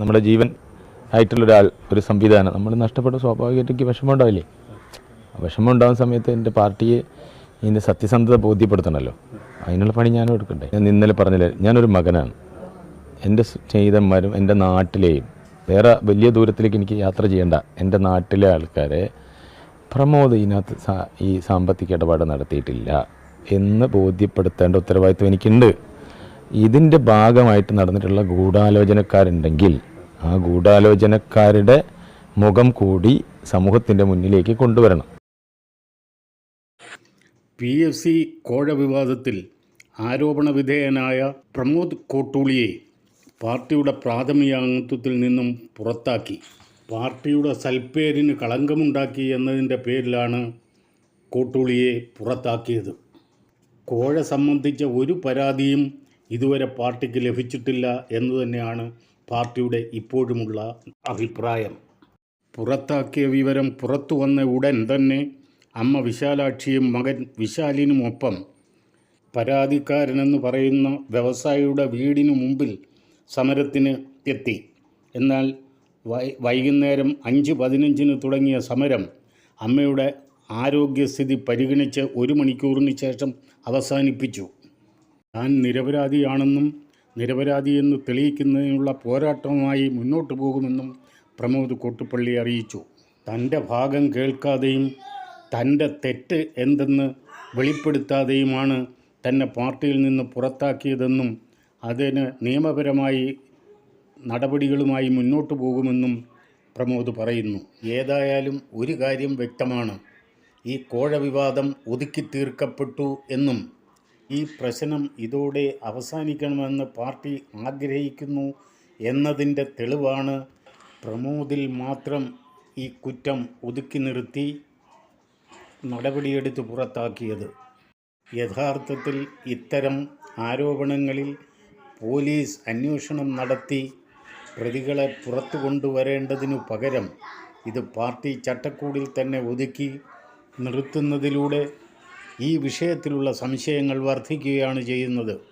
നമ്മുടെ ജീവൻ ആയിട്ടുള്ളൊരാൾ ഒരു സംവിധാനം. നമ്മൾ നഷ്ടപ്പെട്ട സ്വാഭാവികമായിട്ട് എനിക്ക് വിഷമം ഉണ്ടാവില്ലേ? വിഷമം ഉണ്ടാകുന്ന സമയത്ത് എന്റെ പാർട്ടിയെ ഇതിന്റെ സത്യസന്ധത ബോധ്യപ്പെടുത്തണമല്ലോ. അതിനുള്ള പണി ഞാനും എടുക്കണ്ടേ? ഞാൻ ഇന്നലെ പറഞ്ഞില്ലേ ഞാനൊരു മകനാണ്. എന്റെ സ്നേഹിതന്മാരും എന്റെ നാട്ടിലെയും വേറെ വലിയ ദൂരത്തിലേക്ക് എനിക്ക് യാത്ര ചെയ്യേണ്ട എന്റെ നാട്ടിലെ ആൾക്കാരെ പ്രമോദ് ഇതിനകത്ത് ഈ സാമ്പത്തിക ഇടപാട് നടത്തിയിട്ടില്ല എന്ന് ബോധ്യപ്പെടുത്തേണ്ട ഉത്തരവാദിത്വം എനിക്കുണ്ട്. ഇതിന്റെ ഭാഗമായിട്ട് നടന്നിട്ടുള്ള ഗൂഢാലോചനക്കാരുണ്ടെങ്കിൽ ആ ഗൂഢാലോചനക്കാരുടെ മുഖം കൂടി സമൂഹത്തിന്റെ മുന്നിലേക്ക് കൊണ്ടുവരണം. പി എഫ് സി കോഴ വിവാദത്തിൽ ആരോപണ വിധേയനായ പ്രമോദ് കോട്ടൂളിയെ പാർട്ടിയുടെ പ്രാഥമിക അംഗത്വത്തിൽ നിന്നും പുറത്താക്കി. പാർട്ടിയുടെ സൽപ്പേരിന് കളങ്കമുണ്ടാക്കി എന്നതിന്റെ പേരിലാണ് കോട്ടൂളിയെ പുറത്താക്കിയത്. കോഴ സംബന്ധിച്ച ഒരു പരാതിയും ഇതുവരെ പാർട്ടിക്ക് ലഭിച്ചിട്ടില്ല എന്ന് തന്നെയാണ് പാർട്ടിയുടെ ഇപ്പോഴുമുള്ള അഭിപ്രായം. പുറത്താക്കിയ വിവരം പുറത്തു വന്ന ഉടൻ തന്നെ അമ്മ വിശാലാക്ഷിയും മകൻ വിശാലിനുമൊപ്പം പരാതിക്കാരനെന്ന് പറയുന്ന വ്യവസായിയുടെ വീടിനു മുമ്പിൽ സമരത്തിന് എത്തി. എന്നാൽ വൈ വൈകുന്നേരം അഞ്ച് പതിനഞ്ചിന് തുടങ്ങിയ സമരം അമ്മയുടെ ആരോഗ്യസ്ഥിതി പരിഗണിച്ച് ഒരു മണിക്കൂറിന് ശേഷം അവസാനിപ്പിച്ചു. താൻ നിരപരാധിയാണെന്നും നിരപരാധിയെന്ന് തെളിയിക്കുന്നതിനുള്ള പോരാട്ടവുമായി മുന്നോട്ടു പോകുമെന്നും പ്രമോദ് കോട്ടുപ്പള്ളി അറിയിച്ചു. തന്റെ ഭാഗം കേൾക്കാതെയും തന്റെ തെറ്റ് എന്തെന്ന് വെളിപ്പെടുത്താതെയുമാണ് തന്നെ പാർട്ടിയിൽ നിന്ന് പുറത്താക്കിയതെന്നും അതിന് നിയമപരമായി നടപടികളുമായി മുന്നോട്ടു പോകുമെന്നും പ്രമോദ് പറയുന്നു. ഏതായാലും ഒരു കാര്യം വ്യക്തമാണ്. ഈ കോഴ വിവാദം ഒതുക്കി തീർക്കപ്പെട്ടു എന്നും ഈ പ്രശ്നം ഇതോടെ അവസാനിക്കണമെന്ന് പാർട്ടി ആഗ്രഹിക്കുന്നു എന്നതിന്റെ തെളിവാണ് പ്രമോദിൽ മാത്രം ഈ കുറ്റം ഒതുക്കി നിർത്തി നടപടിയെടുത്ത് പുറത്താക്കിയത്. യഥാർത്ഥത്തിൽ ഇത്തരം ആരോപണങ്ങളിൽ പോലീസ് അന്വേഷണം നടത്തി പ്രതികളെ പുറത്തു കൊണ്ടുവരേണ്ടതിനു പകരം ഇത് പാർട്ടി ചട്ടക്കൂടിൽ തന്നെ ഒതുക്കി നിർത്തുന്നതിലൂടെ ഈ വിഷയത്തിലുള്ള സംശയങ്ങൾ വർദ്ധിക്കുകയാണ് ചെയ്യുന്നത്.